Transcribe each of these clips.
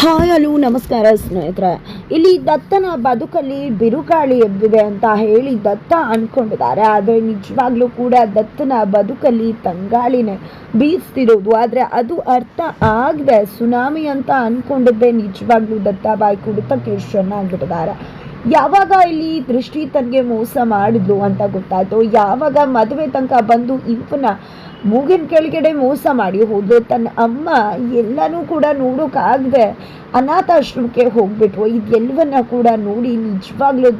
Hi hello ನಮಸ್ಕಾರ ಸ್ನೇಹಿತರೆ. ಇಲ್ಲಿ ದತ್ತನ ಬದುಕಲ್ಲಿ ಬಿರುಗಾಳಿ ಎಬ್ಬಿದೆ ಅಂತ ಹೇಳಿ ದತ್ತ ಅನ್ಕೊಂಡಿದ್ದಾರೆ. ಆದರೆ ನಿಜವಾಗ್ಲೂ ಕೂಡ ದತ್ತನ ಬದುಕಲ್ಲಿ ತಂಗಾಳಿನೇ ಬೀಸ್ತಿರೋದು. ಆದರೆ ಅದು ಅರ್ಥ ಆಗದೆ ಸುನಾಮಿ ಅಂತ ಅಂದ್ಕೊಂಡಿದ್ದೆ ನಿಜವಾಗ್ಲೂ ದತ್ತ ಬಾಯಿ ಕುಡಿತಕ್ಕೆ ಚೆನ್ನಾಗಿಟ್ಟಿದ್ದಾರೆ ಯಾವಾಗ ಇಲ್ಲಿ ದೃಷ್ಟಿ ತನಗೆ ಮೋಸ ಮಾಡಿದ್ರು ಅಂತ ಗೊತ್ತಾಯ್ತು. ಯಾವಾಗ ಮದುವೆ ತನಕ ಬಂದು ಇವನ ಮೂಗಿನ ಕೆಳಗಡೆ ಮೋಸ ಮಾಡಿ ಹೋದ್ಲು ತನ್ನ ಅಮ್ಮ ಎಲ್ಲನೂ ಕೂಡ ನೋಡೋಕ್ಕಾಗದೆ ಅನಾಥಾಶ್ರಮಕ್ಕೆ ಹೋಗ್ಬಿಟ್ರು. ಇದೆಲ್ಲವನ್ನ ಕೂಡ ನೋಡಿ ನಿಜವಾಗ್ಲೂ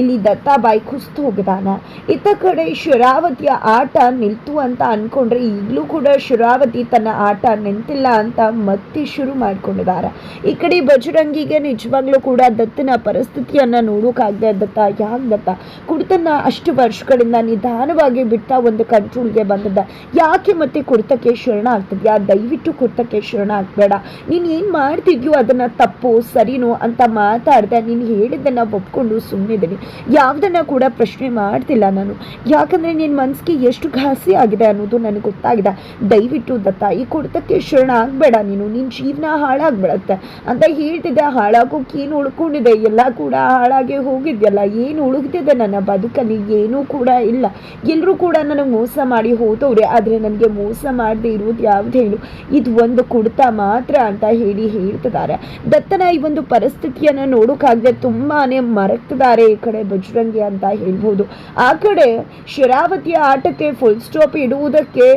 ಇಲ್ಲಿ ದತ್ತಾಬಾಯಿ ಕುಸ್ತು ಹೋಗಿದಾನ ಇತ್ತ ಕಡೆ ಶರಾವತಿಯ ಆಟ ನಿಲ್ತು ಅಂತ ಅನ್ಕೊಂಡ್ರೆ ಈಗಲೂ ಕೂಡ ಶರಾವತಿ ತನ್ನ ಆಟ ನಿಂತಿಲ್ಲ ಅಂತ ಮತ್ತೆ ಶುರು ಮಾಡ್ಕೊಂಡಿದ್ದಾರೆ. ಈ ಕಡೆ ಬಜರಂಗಿಗೆ ನಿಜವಾಗ್ಲೂ ಕೂಡ ದತ್ತನ ಪರಿಸ್ಥಿತಿಯನ್ನ ನೋಡೋಕ್ಕಾಗದೆ ದತ್ತ, ಯಾಕೆ ದತ್ತ? ಕುಡ್ತನ್ನ ಅಷ್ಟು ವರ್ಷಗಳಿಂದ ನಿಧಾನವಾಗಿ ಬಿಟ್ಟ ಒಂದು ಕಂಟ್ರೋಲ್ಗೆ ಬಂದದ ಯಾಕೆ ಮತ್ತೆ ಕುಡ್ತಕ್ಕೆ ಶರಣ ಆಗ್ತದ್ಯಾ? ದಯವಿಟ್ಟು ಕುಡ್ತಕ್ಕೆ ಶರಣ ಆಗ್ಬೇಡ. ನೀನು ಏನು ಮಾಡ್ತಿದ್ಯೋ ಅದನ್ನ ತಪ್ಪು, ಸರಿನೋ ಅಂತ ಮಾತಾಡ್ದೆ, ನೀನು ಹೇಳಿದ್ದನ್ನ ಒಪ್ಕೊಂಡು ಸುಮ್ಮನಿದ್ದೀನಿ ಯಾವುದನ್ನು ಕೂಡ ಪ್ರಶ್ನೆ ಮಾಡ್ತಿಲ್ಲ ನಾನು. ಯಾಕಂದ್ರೆ ನಿನ್ನ ಮನಸ್ಸಿಗೆ ಎಷ್ಟು ಘಾಸಿ ಆಗಿದೆ ಅನ್ನೋದು ನನಗೆ ಗೊತ್ತಾಗಿದೆ. ದಯವಿಟ್ಟು ದತ್ತ ಈ ಕುಡಿತಕ್ಕೆ ಶರಣ ಆಗಬೇಡ ನೀನು. ನಿನ್ನ ಜೀವನ ಹಾಳಾಗ್ಬಿಡತ್ತೆ. ಅಂತ ಹೇಳ್ತಿದ್ದೆ. ಹಾಳಾಗೋಕೆ ಏನು ಉಳ್ಕೊಂಡಿದೆ. ಎಲ್ಲ ಕೂಡ ಹಾಳಾಗಿ ಹೋಗಿದ್ಯಲ್ಲ. ಏನು ಉಳುಗ್ತಿದೆ ನನ್ನ ಬದುಕಲ್ಲಿ? ಏನೂ ಕೂಡ ಇಲ್ಲ. ಎಲ್ಲರೂ ಕೂಡ ನನಗೆ ಮೋಸ ಮಾಡಿ ಹೋದವ್ರೆ. ಆದರೆ ನನಗೆ ಮೋಸ ಮಾಡದೆ ಇರೋದು ಯಾವ್ದು ಹೇಳು? ಇದು ಒಂದು ಕುಡಿತ ಮಾತ್ರ ಅಂತ ಹೇಳಿ ಹೇಳ್ತಿದ್ದಾರೆ. ದತ್ತನ ಈ ಒಂದು ಪರಿಸ್ಥಿತಿಯನ್ನು ನೋಡೋಕ್ಕಾಗದೆ ತುಂಬಾನೇ ಮರಗ್ತಿದ್ದಾರೆ ಈ ಕಡೆ ಬಜರಂಗಿ ಅಂತ ಹೇಳ್ಬೋದು. ಆ ಕಡೆ ಶರಾವತಿಯ ಆಟಕ್ಕೆ ಫುಲ್ ಸ್ಟಾಪ್ ಇಡುವುದಕ್ಕೆ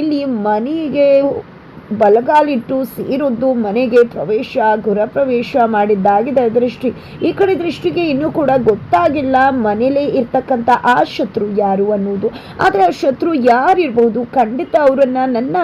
ಇಲ್ಲಿ ಮನೆಗೆ ಬಲಗಾಲಿಟ್ಟು ಸೇರೊದ್ದು ಮನೆಗೆ ಪ್ರವೇಶ ಗೃಹ ಪ್ರವೇಶ ಮಾಡಿದ್ದಾಗಿದೆ ದೃಷ್ಟಿ. ಈ ಕಡೆ ದೃಷ್ಟಿಗೆ ಇನ್ನೂ ಕೂಡ ಗೊತ್ತಾಗಿಲ್ಲ. ಮನೇಲೇ ಇರ್ತಕ್ಕಂಥ ಆ ಶತ್ರು ಯಾರು ಅನ್ನೋದು ಆದರೆ ಆ ಶತ್ರು ಯಾರಿರ್ಬೋದು? ಖಂಡಿತ ಅವರನ್ನು, ನನ್ನ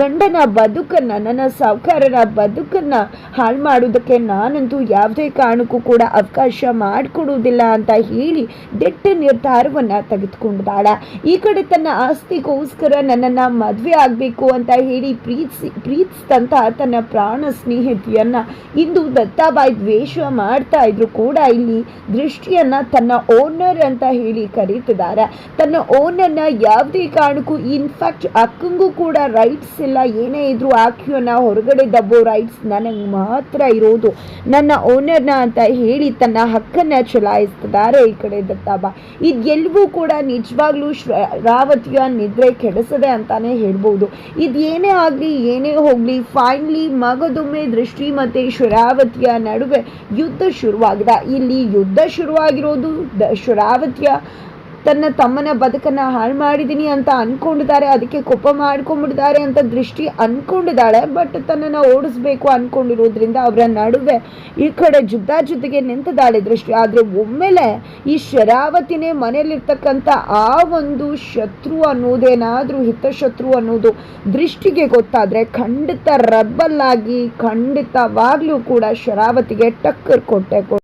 ಗಂಡನ ಬದುಕನ್ನು, ನನ್ನ ಸಾಹುಕಾರರ ಬದುಕನ್ನು ಹಾಳು ಮಾಡೋದಕ್ಕೆ ನಾನಂತೂ ಯಾವುದೇ ಕಾರಣಕ್ಕೂ ಕೂಡ ಅವಕಾಶ ಮಾಡಿಕೊಡುವುದಿಲ್ಲ ಅಂತ ಹೇಳಿ ದಿಟ್ಟ ನಿರ್ಧಾರವನ್ನು ತೆಗೆದುಕೊಂಡಿದ್ದಾಳೆ ಈ ಕಡೆ ತನ್ನ ಆಸ್ತಿಗೋಸ್ಕರ ನನ್ನನ್ನು ಮದುವೆ ಆಗಬೇಕು ಅಂತ ಹೇಳಿ ಪ್ರೀತಿಸಿ ಪ್ರೀತಿಸಿದಂಥ ತನ್ನ ಪ್ರಾಣ ಸ್ನೇಹಿತೆಯನ್ನ ಇಂದು ದತ್ತಾಬಾಯಿ ದ್ವೇಷ ಮಾಡ್ತಾ ಇದ್ರು ಕೂಡ ಇಲ್ಲಿ ದೃಷ್ಟಿಯನ್ನ ತನ್ನ ಓನರ್ ಅಂತ ಹೇಳಿ ಕರೀತಿದ್ದಾರೆ. ತನ್ನ ಓನರ್ನ ಯಾವುದೇ ಕಾರಣಕ್ಕೂ ಇನ್ಫ್ಯಾಕ್ಟ್ ಅಕ್ಕಂಗೂ ಕೂಡ ರೈಟ್ಸ್ ಇಲ್ಲ. ಏನೇ ಇದ್ರು ಆಕೆಯನ್ನ ಹೊರಗಡೆ ದಬ್ಬೋ ರೈಟ್ಸ್ ನನಗೆ ಮಾತ್ರ ಇರೋದು. ನನ್ನ ಓನರ್ನ ಅಂತ ಹೇಳಿ ತನ್ನ ಹಕ್ಕನ್ನ ಚಲಾಯಿಸ್ತಿದ್ದಾರೆ ಈ ಕಡೆ ದತ್ತಾಬಾ ಇದೆಲ್ಲವೂ ಕೂಡ ನಿಜವಾಗ್ಲೂ ಶ್ರಾವತಿಯ ನಿದ್ರೆ ಕೆಡಿಸದೆ ಅಂತಾನೆ ಹೇಳ್ಬೋದು. ಇದು ಏನೇ ಆಗಲಿ ಏನೇ ಹೋಗಲಿ ಫೈನಲಿ ಮಗದೊಮ್ಮೆ ದೃಷ್ಟಿ ಮತ್ತು ಶರಾವತಿಯ ನಡುವೆ ಯುದ್ಧ ಶುರುವಾಗಿದೆ. ಇಲ್ಲಿ ಯುದ್ಧ ಶುರುವಾಗಿರೋದು ದ ಶರಾವತಿಯ ತನ್ನ ತಮ್ಮನ ಬದುಕನ್ನ ಹಾಳು ಮಾಡಿದ್ದೀನಿ ಅಂತ ಅನ್ಕೊಂಡಿದ್ದಾರೆ, ಅದಕ್ಕೆ ಕೋಪ ಮಾಡ್ಕೊಂಡ್ಬಿಡ್ತಾರೆ ಅಂತ ದೃಷ್ಟಿ ಅನ್ಕೊಂಡಿದ್ದಾಳೆ ಬಟ್ ತನ್ನನ್ನು ಓಡಿಸ್ಬೇಕು ಅನ್ಕೊಂಡಿರೋದ್ರಿಂದ ಅವರ ನಡುವೆ ಈ ಕಡೆ ಜುದ್ದ ಜುದ್ದಿಗೆ ನಿಂತಿದ್ದಾಳೆ ದೃಷ್ಟಿ. ಆದರೆ ಒಮ್ಮೆಲೆ ಈ ಶರಾವತಿನೇ ಮನೆಯಲ್ಲಿರ್ತಕ್ಕಂಥ ಆ ಒಂದು ಶತ್ರು ಅನ್ನೋದೇನಾದರೂ ಹಿತಶತ್ರು ಅನ್ನೋದು ದೃಷ್ಟಿಗೆ ಗೊತ್ತಾದರೆ ಖಂಡಿತ ರಬ್ಬಲ್ಲಾಗಿ ಖಂಡಿತವಾಗ್ಲೂ ಕೂಡ ಶರಾವತಿಗೆ ಟಕ್ಕರ್ ಕೊಟ್ಟೆ